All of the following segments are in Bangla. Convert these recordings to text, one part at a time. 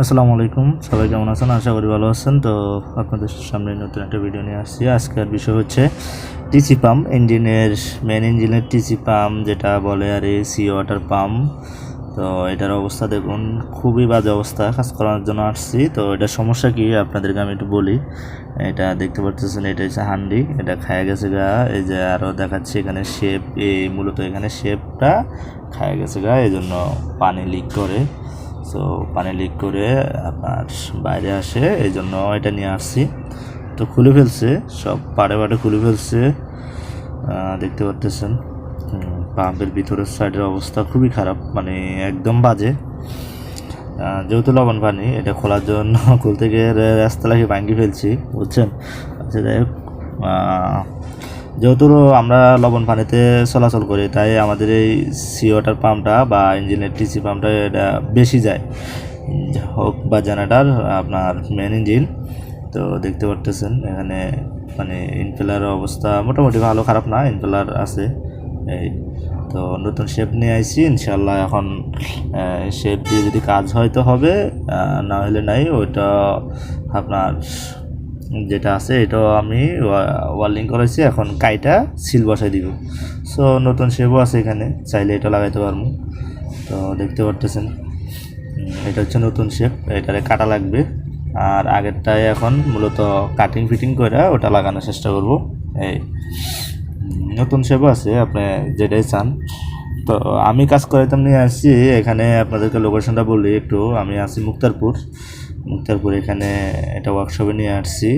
আসসালামু আলাইকুম। সবাই কেমন আছেন? আশা করি ভালো আছেন। তো আপনাদের সামনে নতুন একটা ভিডিও নিয়ে আসছি। আজকের বিষয় হচ্ছে টিসি পাম্প ইঞ্জিনের মেন ইঞ্জিনের টিসি পাম্প যেটা বলে আর এই সি ওয়াটার পাম্প তো এটার অবস্থা দেখুন, খুবই বাজে অবস্থা। কাজ করানোর জন্য আসছি। তো এটার সমস্যা কি আপনাদেরকে আমি একটু বলি। এটা দেখতে পাচ্ছেন এটা হচ্ছে হান্ডি। এটা খায়া গেছে গা। এই যে আরও দেখাচ্ছি এখানে শেপ এই মূলত এখানে শেপটা খায়া গেছে গা। এই জন্য পানি লিক করে। সো পানি লিক করে আপনার বাইরে আসে এই জন্য এটা নিয়ে আসছি। তো খুলে ফেলছে, সব পাড়ে পাড়ে খুলে ফেলছে। দেখতে পারতেছেন। পাম্পের ভিতরের সাইডের অবস্থা খুবই খারাপ মানে একদম বাজে। যেহেতু লবণ পানি, এটা খোলার জন্য খুলতে গিয়ে রাস্তা লাগিয়ে ভাঙ্গি ফেলছি, বুঝছেন? আচ্ছা যাই হোক যেহেতু আমরা লবণ পানিতে চলাচল করি, তাই আমাদের এই সি ওয়াটার পাম্পটা বা ইঞ্জিনের টিসি পাম্পটা এটা বেশি যায়। হোক বা জেনারেটার, আপনার মেন ইঞ্জিন তো দেখতে পারতেছেন এখানে মানে ইনফেলার অবস্থা মোটামুটি ভালো, খারাপ না ইনফেলার আছে। এই তো নতুন শেপ নিয়ে আইছি ইনশাল্লাহ এখন শেপ দিয়ে যদি কাজ হয় তো হবে না হলে নাই, ওইটা আপনার যেটা আছে, এটাও আমি ওয়ার্লিং করেছি এখন কাইটা সিল বসাই দিব। সো নতুন শেপও আছে এখানে। চাইলে এটা লাগাইতে পারব। তো, দেখতে পারতেছেন। এটা হচ্ছে নতুন শেপ এটারে কাটা লাগবে। আর আগেরটায় এখন মূলত কাটিং ফিটিং করে ওটা লাগানোর চেষ্টা করব। এই নতুন শেপও আছে। আপনি যেটাই চান। তো আমি কাজ করাইতাম নিয়ে আসছি, এখানে আপনাদেরকে লোকেশনটা বলি একটু। আমি আছি মুক্তারপুর। মুক্তারপুর এখানে এটা ওয়ার্কশপে নিয়ে আসছি।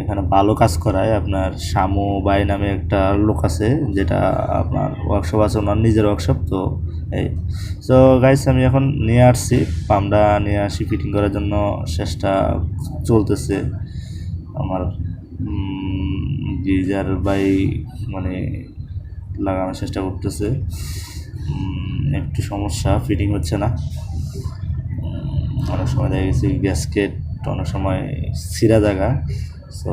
এখানে ভালো কাজ করায়। আপনার শামু বাই নামে একটা লোক আছে, যেটা আপনার ওয়ার্কশপ আছে, ওনার নিজের ওয়ার্কশপ তো এই। তো গাইস আমি এখন নিয়ে আসছি। পামটা নিয়ে আসি ফিটিং করার জন্য চেষ্টা চলতেছে। আমার গিজার বাই মানে লাগানোর চেষ্টা করতেছে। একটু সমস্যা ফিটিং হচ্ছে না। অনেক সময় দেখা গেছে গ্যাসকেট অনেক সময় ছিঁড়া জায়গা সো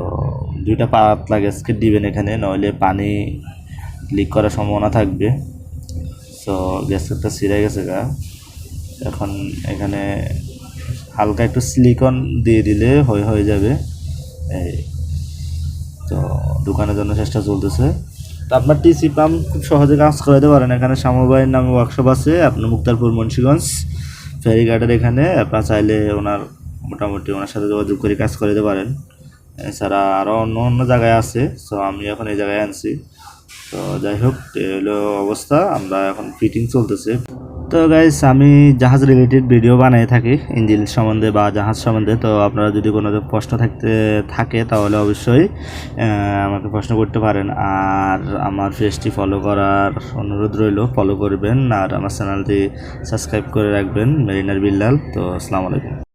দুইটা পাতলা গ্যাসকেট দিবেন এখানে, নইলে পানি লিক করার সম্ভাবনা থাকবে। সো গ্যাসকেটটা ছিঁড়ে গেছে গা। এখন এখানে হালকা একটু সিলিকন দিয়ে দিলে হয়ে হয়ে যাবে। এই, তো দোকানের জন্য চেষ্টা চলতেছে। তো আপনার টিসি পাম্প খুব সহজে কাজ করাতে পারেন। এখানে শ্যামবাইয়ের নামে ওয়ার্কশপ আছে, আপনার মুক্তারপুর, মুন্সিগঞ্জ। ফেরিঘাটের এখানে আপনার চাইলে ওনার মোটামুটি ওনার সাথে যোগাযোগ করে কাজ করাতে পারেন। এছাড়া আরও অন্য অন্য জায়গায় আছে সো আমি এখন এই জায়গায় আনছি। তো যাই হোক এলো অবস্থা, আমরা এখন ফিটিং চলতেছে। তো গাইস আমি জাহাজ রিলেটেড ভিডিও বানিয়ে থাকি, ইঞ্জিন সম্বন্ধে বা জাহাজ সম্বন্ধে। তো আপনারা যদি কোনো প্রশ্ন থাকতে, থাকে, তাহলে অবশ্যই আমাকে প্রশ্ন করতে পারেন। আর আমার ফেসটি ফলো করার অনুরোধ রইল ফলো করবেন। আর আমার চ্যানেলটি সাবস্ক্রাইব করে রাখবেন, মেরিনার বিল্লাল। তো আসসালামু আলাইকুম।